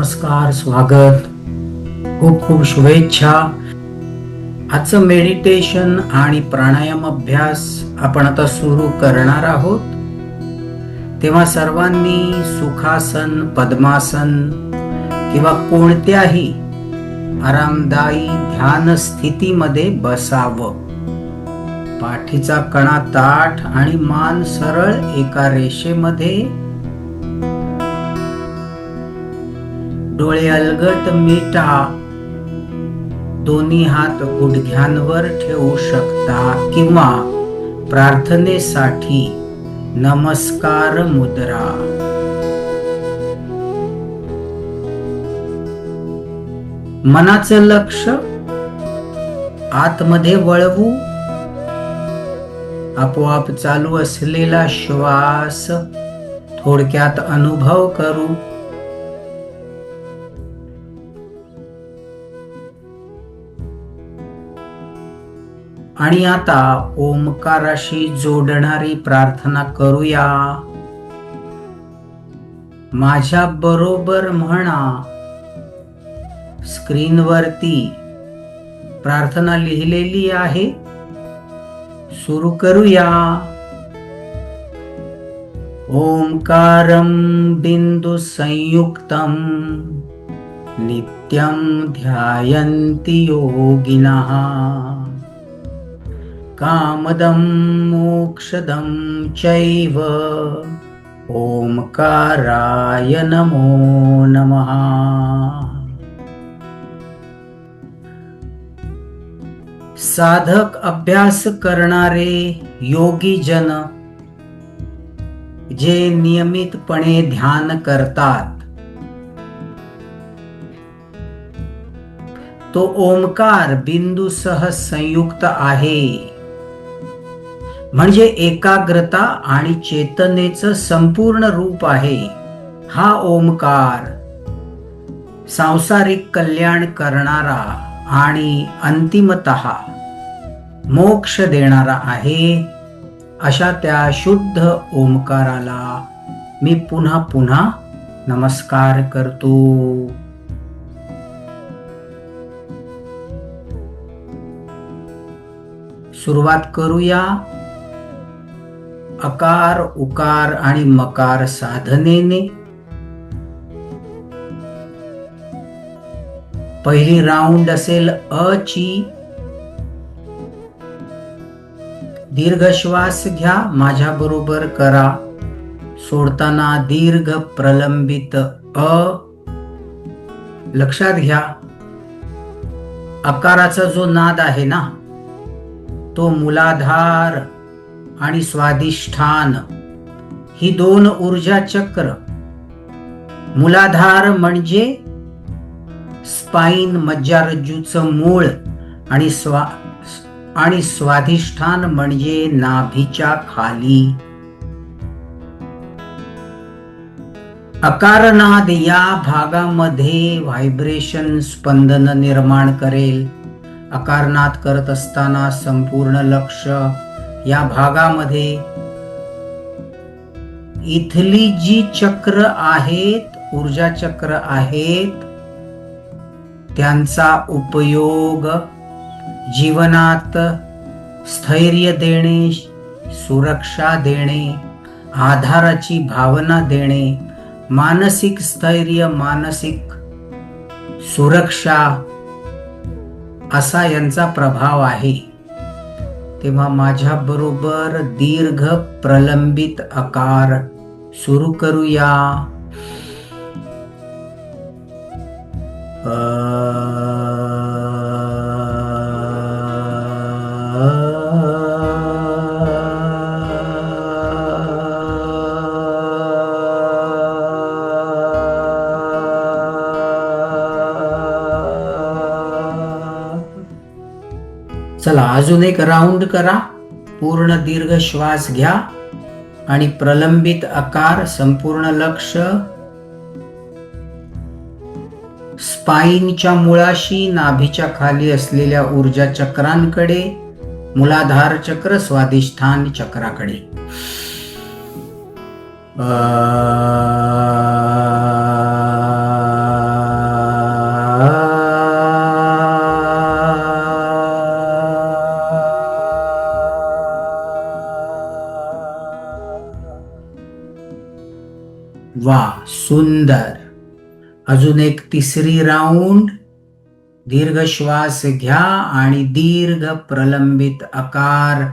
नमस्कार स्वागत. खूप खूप शुभेच्छा. आजचं मेडिटेशन आणि प्राणायाम अभ्यास आपण आता सुरू करणार आहोत. तेव्हा सर्वांनी सुखासन पद्मासन किंवा कोणत्याही आरामदायी ध्यान स्थितीमध्ये बसावं. पाठीचा कणा ताठ आणि मान सरळ एका रेषेमध्ये डोळे अलगट मिटा. दोन्ही हात गुडघ्यांवर ठेवू शकता किंवा प्रार्थनेसाठी नमस्कार मुद्रा. मनाचं लक्ष आतमध्ये वळवू. आपोआप चालू असलेला श्वास थोडक्यात अनुभव करू. आणि आता ओमकाराशी जोडणारी प्रार्थना करूया. माझ्या बरोबर म्हणा. स्क्रीनवरती प्रार्थना लिहिलेली आहे. सुरू करूया. ओंकारं बिंदू संयुक्तम नित्यं ध्यायन्ति योगिनः कामदं मोक्षदं चैव। ओंकाराय नमो नमः। साधक अभ्यास करणारे योगी जन जे नियमितपणे ध्यान करतात तो ओमकार बिंदूसह संयुक्त आहे। म्हणजे एकाग्रता आणि चेतनेचं संपूर्ण रूप आहे हा ओमकार सांसारिक कल्याण करणारा आणि अंतिमत मोक्ष देणारा आहे अशा त्या शुद्ध ओमकाराला मी पुन्हा पुन्हा नमस्कार करतो. सुरुवात करूया. अकार उकार आणि मकार साधनेने. पहिली राऊंड असेल अ ची. दीर्घ श्वास घ्या माझ्या बरोबर करा. सोडताना दीर्घ प्रलंबित अ. लक्षात घ्या. अकाराचा जो नाद आहे ना तो मुलाधार आणि स्वाधिष्ठान ही दोन ऊर्जा चक्र. मुलाधार म्हणजे स्पाईन मज्जारज्जूचं मूळ आणि स्वा आणि स्वाधिष्ठान म्हणजे नाभीच्या खाली. अकारनाद या भागामध्ये व्हायब्रेशन स्पंदन निर्माण करेल. अकारनाद करत असताना संपूर्ण लक्ष या भागामध्ये इथली जी चक्र आहेत ऊर्जा चक्र आहेत त्यांचा उपयोग जीवनात स्थैर्य देणे सुरक्षा देणे आधाराची भावना देणे मानसिक स्थैर्य मानसिक सुरक्षा असा यांचा प्रभाव आहे. तेव्हा माझ्या बरोबर दीर्घ प्रलंबित आकार सुरू करूया. चला अजून एक राऊंड करा. पूर्ण दीर्घ श्वास घ्या आणि प्रलंबित आकार संपूर्ण लक्ष स्पाईनच्या मुळाशी नाभीच्या खाली असलेल्या ऊर्जा चक्रांकडे मुलाधार चक्र स्वादिष्ठान चक्राकडे. वा सुंदर. अजून एक तिसरी राऊंड दीर्घ श्वास घ्या आणि दीर्घ प्रलंबित आकार.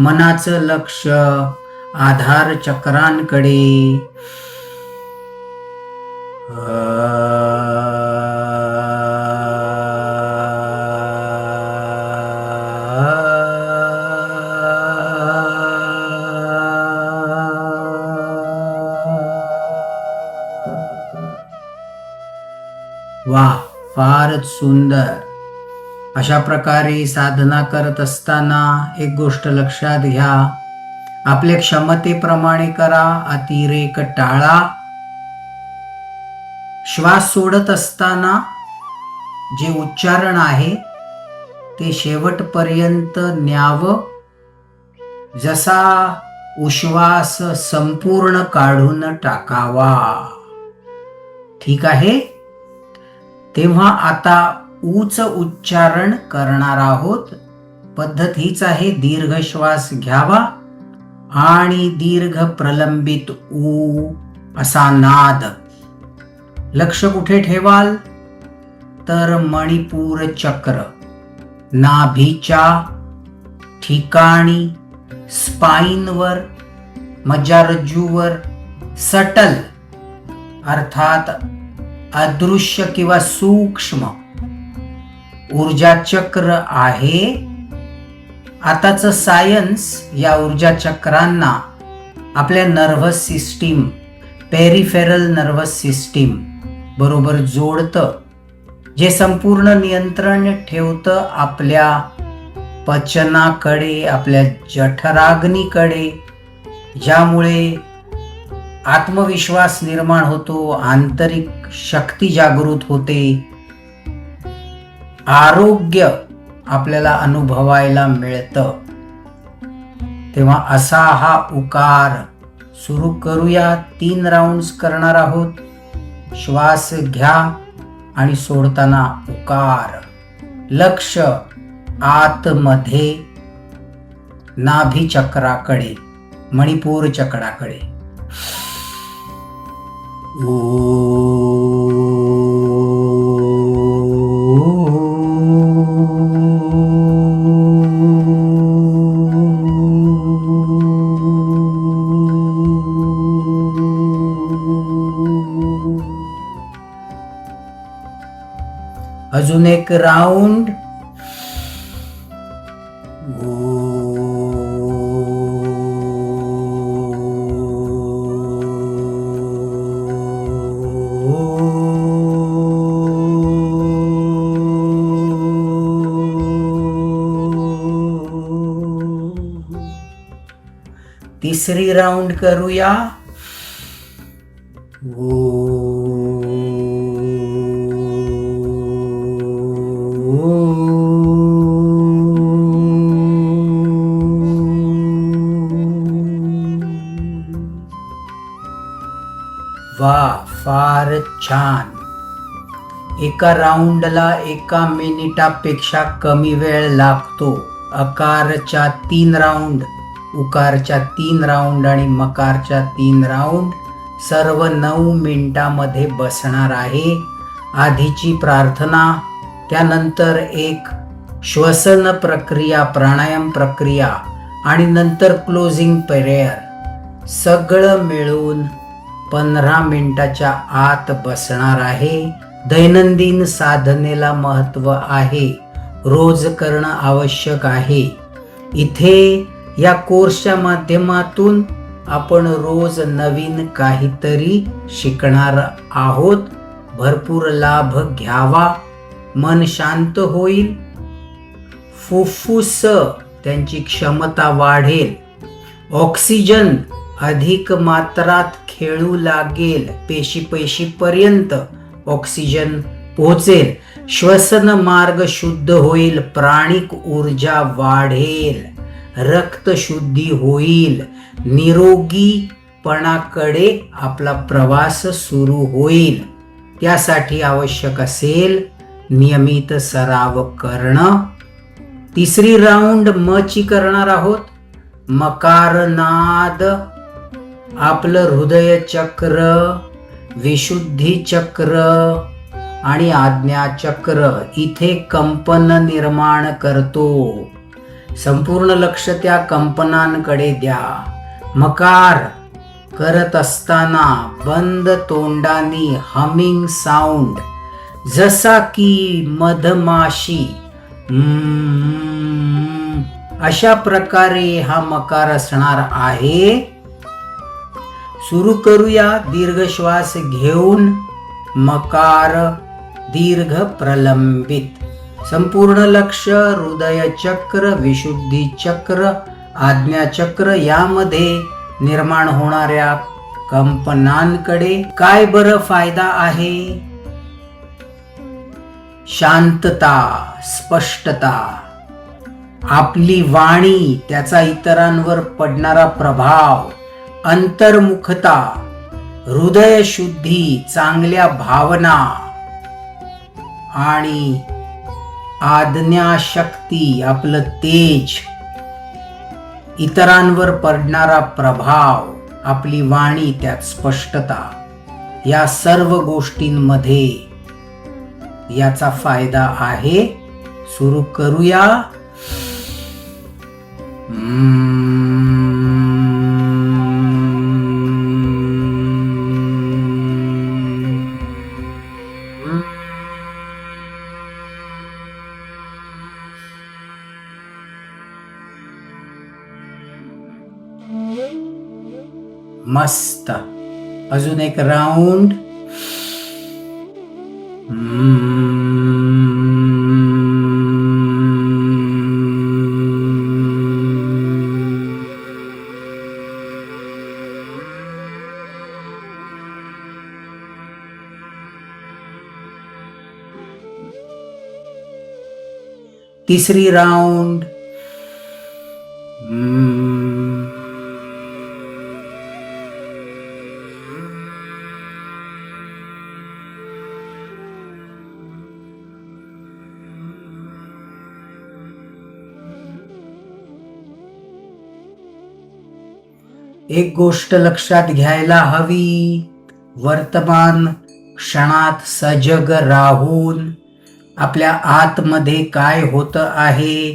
मनाचं लक्ष आधार चक्रांकडे. वा फारच सुंदर. अशा प्रकारे साधना करत असताना एक गोष्ट लक्षात घ्या. आपल्या क्षमतेप्रमाणे करा अतिरेक टाळा. श्वास सोडत असताना जे उच्चारण आहे ते शेवटपर्यंत न्यावं. जसा उश्वास संपूर्ण काढून टाकावा. ठीक आहे? तेव्हा आता उच उच्चारण करणार आहोत. पद्धत हीच आहे दीर्घ श्वास घ्यावा आणि दीर्घ प्रलंबित ऊ असा नाद. लक्ष कुठे ठेवाल? तर मणिपूर चक्र. नाभीच्या ठिकाणी स्पाईनवर मज्जारज्जूवर सटल अर्थात अदृश्य किंवा सूक्ष्म. ऊर्जा चक्र आहे. आताच सायन्स या ऊर्जा चक्रांना आपल्या nervous system peripheral nervous system बरोबर जोडतं. जे संपूर्ण नियंत्रण ठेवतं आपल्या पचनाकडे आपल्या जठराग्नीकडे. ज्यामुळे आत्मविश्वास निर्माण होतो आंतरिक शक्ती जागृत होते. आरोग्य आपल्याला अनुभवायला मिळतं. तेव्हा असा हा उकार सुरू करूया. तीन राऊंड्स करणार आहोत. श्वास घ्या आणि सोडताना उकार. लक्ष आतमध्ये. नाभी चक्राकडे मणिपूर चक्राकडे. अजून एक राऊंड तिसरी राऊंड करूया. वा फार छान. एका राऊंडला एका मिनिटापेक्षा कमी वेळ लागतो. अकारच्या तीन राऊंड उकारच्या तीन राऊंड आणि मकारच्या तीन राऊंड सर्व नऊ मिनिटामध्ये बसणार आहे. आधीची प्रार्थना त्यानंतर एक श्वसन प्रक्रिया प्राणायाम प्रक्रिया आणि नंतर क्लोजिंग प्रेयर सगळं मिळून पंधरा मिनिटाच्या आत बसणार आहे. दैनंदिन साधनेला महत्त्व आहे. रोज करणं आवश्यक आहे. इथे या कोर्सच्या माध्यमातून आपण रोज नवीन काहीतरी शिकणार आहोत. भरपूर लाभ घ्यावा. मन शांत होईल. फुफ्फुस त्यांची क्षमता वाढेल. ऑक्सिजन अधिक मात्रात खेळू लागेल. पेशी पेशीपर्यंत ऑक्सिजन पोहोचेल. श्वसन मार्ग शुद्ध होईल. प्राणिक ऊर्जा वाढेल. रक्तशुद्धी होईल. निरोगीपणाकडे आपला प्रवास सुरू होईल. त्यासाठी आवश्यक असेल नियमित सराव करणं. तिसरी राऊंड मची करणार आहोत. मकारनाद. आपलं हृदय चक्र विशुद्धी चक्र आणि आज्ञाचक्र इथे कंपन निर्माण करतो. संपूर्ण लक्ष त्या कंपनांकडे द्या. मकार करत असताना बंद तोंडानी हमिंग साऊंड. जसा की मधमाशी अशा प्रकारे हा मकार असणार आहे. सुरू करूया दीर्घ श्वास घेऊन. मकार दीर्घ प्रलंबित. संपूर्ण लक्ष हृदय चक्र विशुद्धी चक्र आज्ञा चक्र यामध्ये निर्माण होणाऱ्या कंपनांकडे काय बरं फायदा आहे? शांतता स्पष्टता. आपली वाणी त्याचा इतरांवर पडणारा प्रभाव अंतर्मुखता हृदय शुद्धी चांगल्या भावना आणि आज्ञाशक्ती आपलं तेज. इतरांवर पडणारा प्रभाव आपली वाणी त्यात स्पष्टता. या सर्व गोष्टींमध्ये याचा फायदा आहे. सुरू करूया. मस्त अजून एक राऊंड तिसरी राऊंड एक गोष्ट लक्षात घ्यायला हवी. वर्तमान क्षणात सजग राहून आपल्या आतमध्ये काय होतं आहे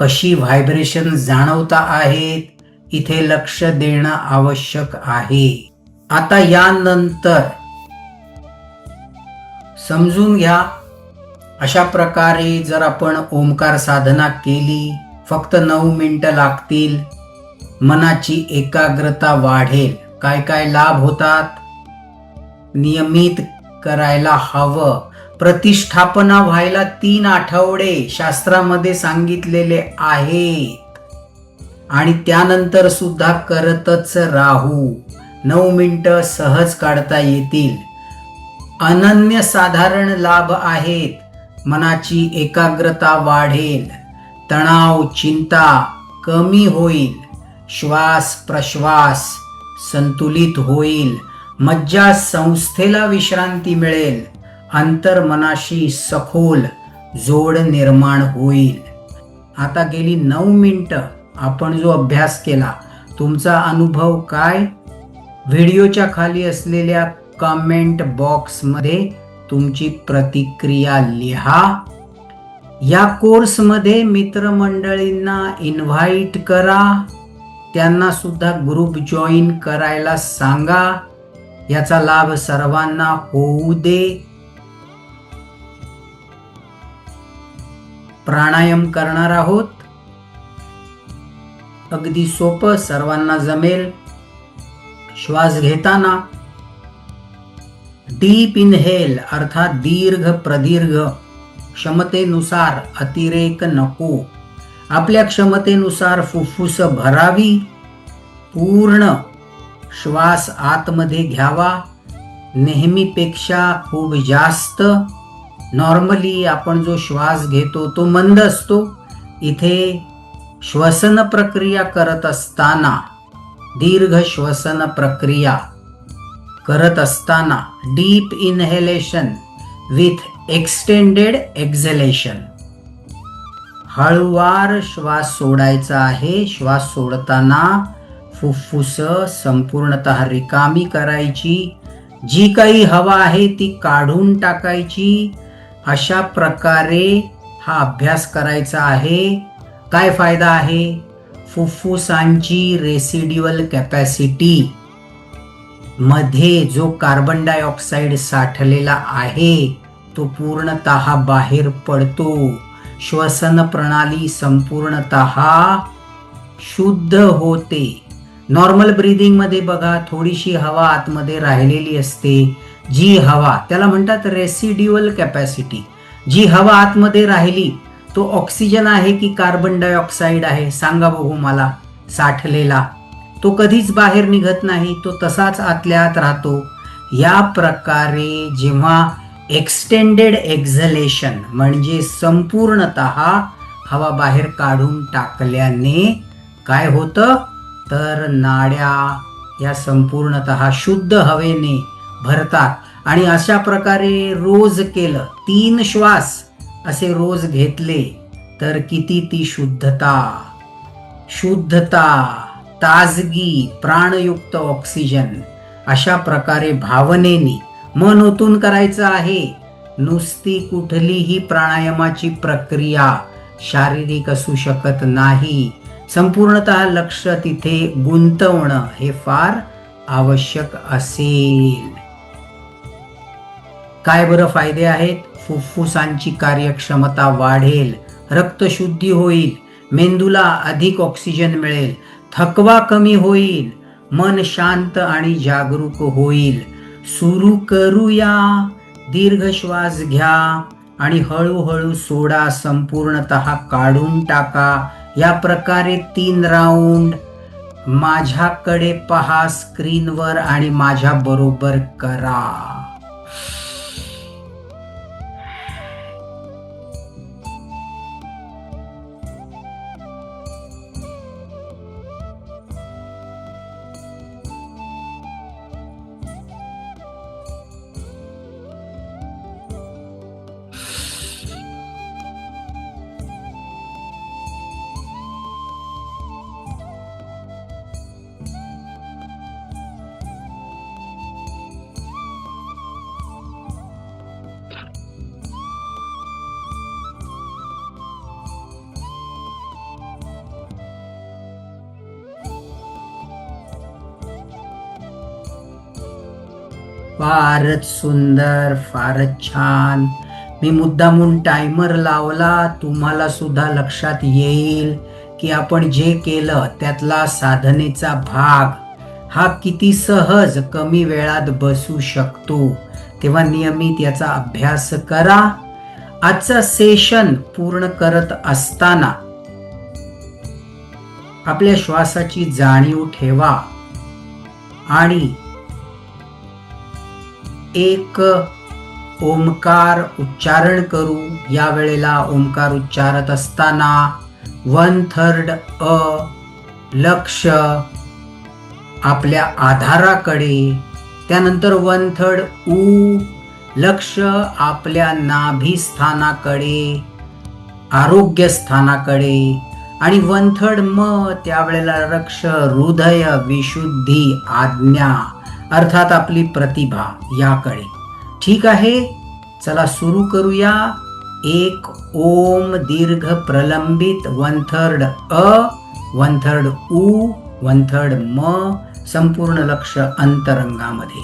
कशी व्हायब्रेशन जाणवता आहेत इथे लक्ष देणं आवश्यक आहे. आता यानंतर समजून घ्या अशा प्रकारे जर आपण ओंकार साधना केली फक्त नऊ मिनटं लागतील मनाची एकाग्रता वाढेल. काय काय लाभ होतात? नियमित करायला हवं. प्रतिष्ठापना व्हायला तीन आठवडे शास्त्रामध्ये सांगितलेले आहेत. आणि त्यानंतर सुद्धा करतच राहू. नऊ मिनटं सहज काढता येतील. अनन्य साधारण लाभ आहेत. मनाची एकाग्रता वाढेल. तणाव चिंता कमी होईल. श्वास प्रश्वास संतुलित होईल. मज्जा संस्थेला विश्रांती मिळेल. अंतर्मनाशी सखोल जोड निर्माण होईल. आता गेली नऊ मिनटं आपण जो अभ्यास केला तुमचा अनुभव काय? व्हिडिओच्या खाली असलेल्या कमेंट बॉक्समध्ये तुमची प्रतिक्रिया लिहा. या कोर्समध्ये मित्रमंडळींना इन्व्हाइट करा. त्यांना सुद्धा ग्रुप जॉईन करायला सांगा. याचा लाभ सर्वांना होऊ दे. प्राणायाम करणार आहोत. अगदी सोपं सर्वांना जमेल. श्वास घेताना. डीप इनहेल अर्थात दीर्घ प्रदीर्घ. क्षमतेनुसार अतिरेक नको. आपल्या क्षमतेनुसार फुफ्फुस भरावी. पूर्ण श्वास आतमध्ये घ्यावा. नेहमीपेक्षा खूप जास्त. नॉर्मली आपण जो श्वास घेतो तो मंद असतो. इथे श्वसन प्रक्रिया करत असताना दीर्घ श्वसन प्रक्रिया करत असताना deep inhalation with extended exhalation. हळुवार श्वास सोडायचा आहे. श्वास सोडताना फुफ्फुस संपूर्णतः रिकामी करायची. जी काही हवा आहे ती काढून टाकायची. अशा प्रकारे हा अभ्यास करायचा आहे. काय फायदा आहे? फुफ्फुसांची रेसिड्युअल कॅपॅसिटी मध्ये जो कार्बन डायऑक्साईड साठलेला आहे तो पूर्णत बाहेर पडतो. श्वसन प्रणाली संपूर्णत शुद्ध होते. नॉर्मल ब्रिदिंगमध्ये बघा थोडीशी हवा आतमध्ये राहिलेली असते. जी हवा त्याला म्हणतात रेसिड्युअल कॅपॅसिटी जी हवा आतमध्ये राहिली तो ऑक्सिजन आहे की कार्बन डायऑक्साईड आहे? सांगा बघू मला. साठलेला. तो कधीच बाहेर निघत नाही तो तसाच आतल्या आत राहतो. या प्रकारे जेव्हा एक्सटेंडेड एक्झलेशन म्हणजे संपूर्णत हवा बाहेर काढून टाकल्याने काय होतं? तर नाड्या या संपूर्णत शुद्ध हवेने भरतात. आणि अशा प्रकारे रोज केलं तीन श्वास असे रोज घेतले तर किती ती शुद्धता? शुद्धता ताजगी प्राणयुक्त ऑक्सिजन अशा प्रकारे भावनेने मन ओतून करायचं आहे. नुसती कुठलीही प्राणायामाची प्रक्रिया शारीरिक असू शकत नाही. संपूर्णत लक्ष तिथे गुंतवणं हे फार आवश्यक असेल. काय बरं फायदे आहेत? फुफ्फुसांची कार्यक्षमता वाढेल रक्तशुद्धी होईल मेंदूला अधिक ऑक्सिजन मिळेल थकवा कमी होईल मन शांत आणि जागरूक होईल. सुरू करूया. दीर्घ श्वास घ्या आणि हळूहळू सोडा संपूर्णत काढून टाका. या प्रकारे तीन राऊंड माझ्याकडे पहा स्क्रीनवर आणि माझ्या बरोबर करा. फारच सुंदर फारच छान. मी मुद्दामून टायमर लावला तुम्हाला सुद्धा लक्षात येईल की आपण जे केलं त्यातला साधनेचा भाग हा किती सहज कमी वेळात बसू शकतो. तेव्हा नियमित याचा अभ्यास करा. आजचा सेशन पूर्ण करत असताना आपल्या श्वासाची जाणीव ठेवा. आणि एक ओमकार उच्चारण करू. या वेळेला ओमकार उच्चारत असताना वन थर्ड अ लक्ष आपल्या आधाराकडे त्यानंतर वन थर्ड ऊ लक्ष आपल्या नाभिस्थानाकडे आरोग्य स्थानाकडे आणि वन थर्ड म त्यावेळेला रक्ष हृदय विशुद्धी आज्ञा अर्थात आपली प्रतिभा याकडे. ठीक आहे? चला सुरू करूया. एक ओम दीर्घ प्रलंबित वन थर्ड अ वन थर्ड उ वन थर्ड म संपूर्ण लक्ष अंतरंगामध्ये.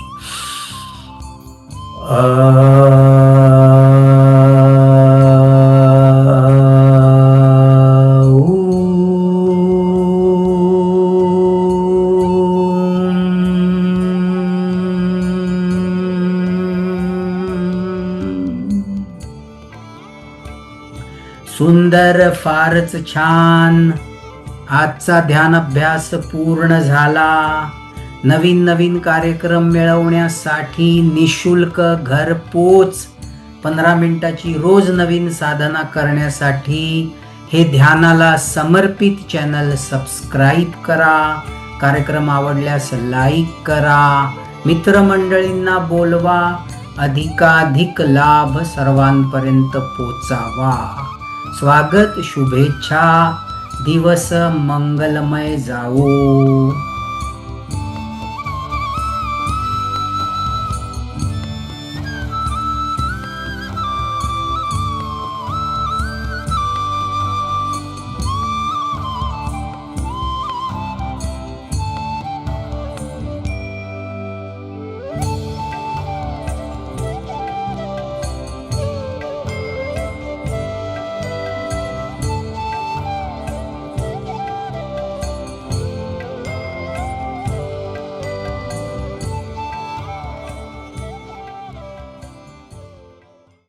सुंदर फारच छान. आजचा ध्यान अभ्यास पूर्ण झाला. नवीन नवीन कार्यक्रम मिळवण्यासाठी निशुल्क घरपोच पंधरा मिनिटाची रोज नवीन साधना करण्यासाठी हे ध्यानाला समर्पित चॅनल सबस्क्राईब करा. कार्यक्रम आवडल्यास लाईक करा. मित्रमंडळींना बोलवा. अधिकाधिक लाभ सर्वांपर्यंत पोचावा. स्वागत शुभेच्छा दिवस मंगलमय जावो.